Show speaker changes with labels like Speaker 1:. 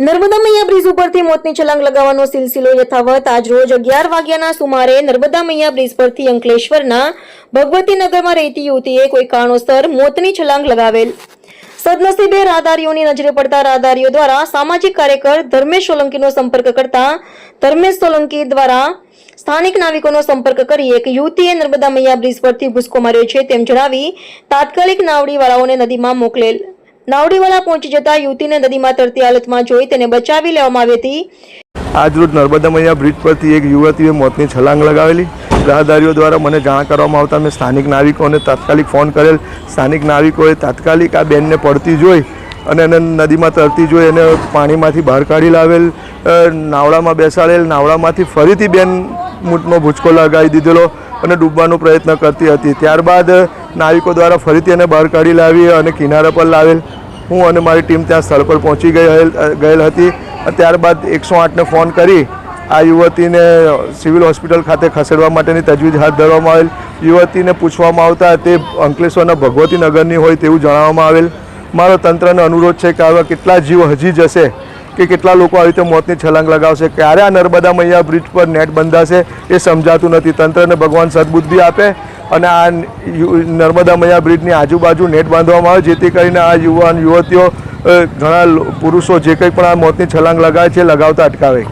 Speaker 1: નર્મદા મૈયા bridge ઉપરથી મોતની છલાંગ લગાવવાનો સિલસિલો યથાવત. આજ રોજ અગિયાર વાગ્યાના સુમારે નર્મદા મૈયા બ્રિજ પરથી અંકલેશ્વરના ભગવતીનગરમાં રહેતી યુવતીએ કોઈ કારણોસર મોતની છલાંગ લગાવેલ. સદનસીબે રાહદારીઓની નજરે પડતા રાહદારીઓ દ્વારા સામાજિક કાર્યકર ધર્મેશ સોલંકીનો સંપર્ક કરતા ધર્મેશ સોલંકી દ્વારા સ્થાનિક નાવિકોનો સંપર્ક કરી એક યુવતીએ નર્મદા મૈયા બ્રિજ પરથી ભૂસકો માર્યો છે તેમ જણાવી તાત્કાલિક નાવડીવાળાઓને નદીમાં મોકલેલ. નાવડીવાળા પહોંચી જતા યુવતીને નદીમાં તરતી હાલતમાં જોઈ તેને બચાવી લેવામાં આવી હતી.
Speaker 2: આજરોજ નર્મદા મૈયા બ્રિજ પરથી એક યુવતીએ મોતની છલાંગ લગાવેલી. રાહદારીઓ દ્વારા મને જાણ કરવામાં આવતા મેં સ્થાનિક નાવિકોને તાત્કાલિક ફોન કરેલ. સ્થાનિક નાવિકોએ તાત્કાલિક આ બેનને પડતી જોઈ અને એને નદીમાં તરતી જોઈ એને પાણીમાંથી બહાર કાઢી લાવેલ નાવડામાં બેસાડેલ, નાવડામાંથી ફરીથી બેન મૂટનો ભૂચકો લગાવી દીધેલો. અને ડૂબવાનો પ્રયત્ન કરતી હતી. ત્યારબાદ નાવિકો દ્વારા ફરીથી એને બહાર કાઢી લાવી અને કિનારા પર લાવેલ. હું અને મારી ટીમ ત્યાં સ્થળ પર પહોંચી ગયેલ ગયેલ હતી. ત્યારબાદ એકસો આઠને ફોન કરી આ યુવતીને સિવિલ હોસ્પિટલ ખાતે ખસેડવા માટેની તજવીજ હાથ ધરવામાં આવેલ. યુવતીને પૂછવામાં આવતા તે અંકલેશ્વરના ભગવતી નગરની હોય તેવું જણાવવામાં આવેલ. મારો તંત્રને અનુરોધ છે કે આવા કેટલા જીવ હજી જશે કે કેટલા લોકો આવી રીતે મોતની છલાંગ લગાવશે? ક્યારે આ નર્મદા મૈયા બ્રિજ પર નેટ બંધાશે એ સમજાતું નથી. તંત્રને ભગવાન સદબુદ્ધિ આપે અને આ નર્મદા મૈયા બ્રિજની આજુબાજુ નેટ બાંધવામાં આવે, જેથી કરીને આ યુવાન, યુવતીઓ ઘણા પુરુષો જે કંઈ પણ આ મોતની છલાંગ લગાવે છે, લગાવતા અટકાવે.